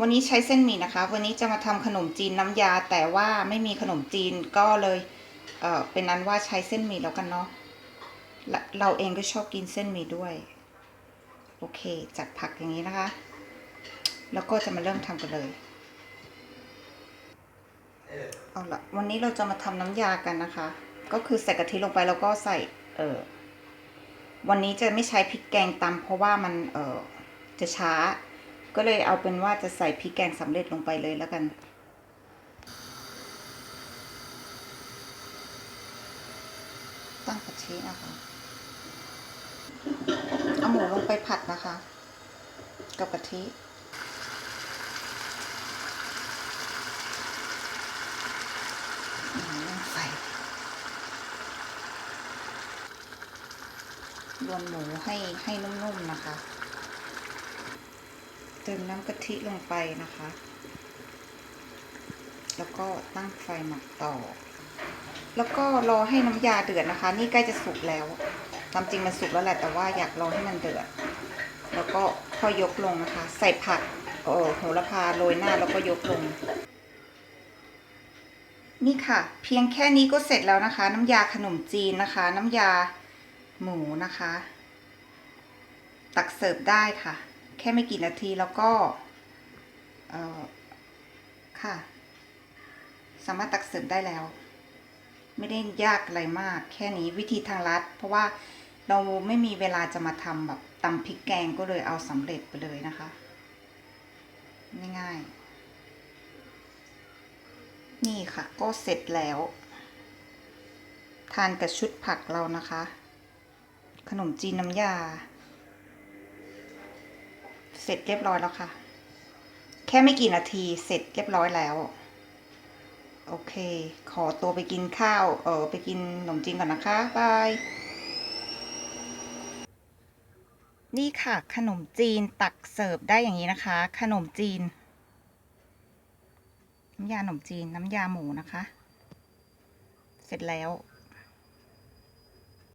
วันนี้ใช้เส้นหมี่นะคะ วันนี้จะมาทำขนมจีนน้ำยา แต่ว่าไม่มีขนมจีนก็เลยเออเป็นนั้นว่าใช้เส้นหมี่แล้วกันเนาะะเราเองก็ชอบกินเส้นหมี่ด้วย โอเค จัดผักอย่างนี้นะคะ แล้วก็จะมาเริ่มทำกันเลยเอาละวันนี้เราจะมาทำน้ำยากันนะคะ ก็คือใส่กะทิลงไปแล้วก็ใส่เออวันนี้จะไม่ใช้พริกแกงตำเพราะว่ามันเออจะช้า ก็เลยเอาเป็นว่าจะใส่พริกแกงสำเร็จลงไปเลยแล้วกัน ตั้งกะทินะคะ เอาหมูลงไปผัดนะคะ กับกะทิอืมใส่รวนหมูให้ให้นุ่มๆนะคะ ติมน้ำกะทิลงไปนะคะ แล้วก็ตั้งไฟหมักต่อ แล้วก็รอให้น้ำยาเดือดนะคะ นี่ใกล้จะสุกแล้วตามจริงมันสุกแล้วแหละแต่ว่าอยากรอให้มันเดือด แล้วก็ค่อยยกลงนะคะ ใส่ผักโอ้โหระพาโรยหน้าแล้วก็ยกลง นี่ค่ะ เพียงแค่นี้ก็เสร็จแล้วนะคะ น้ำยาขนมจีนนะคะ น้ำยาหมูนะคะ ตักเสิร์ฟได้ค่ะ แค่ไม่กี่นาทีแล้วก็ค่ะ สามารถตักเสร์ฟได้แล้ว ไม่ได้ยากอะไรมาก แค่นี้วิธีทางลัด เพราะว่าเราไม่มีเวลาจะมาทำแบบตำพริกแกงก็เลยเอาสำเร็จไปเลยนะคะ ง่ายๆ นี่ค่ะก็เสร็จแล้ว ทานกับชุดผักเรานะคะ ขนมจีนน้ำยา สร็จเรียบร้อยแล้วค่ะ แค่ไม่กี่นาทีเสร็จเรียบร้อยแล้ว โอเค ขอตัวไปกินข้าว เออไปกินขนมจีนก่อนนะคะ บาย นี่ค่ะ ขนมจีนตักเสิร์ฟได้อย่างนี้นะคะ ขนมจีน น้ำยาขนมจีนน้ำยาหมูนะคะ เสร็จแล้ว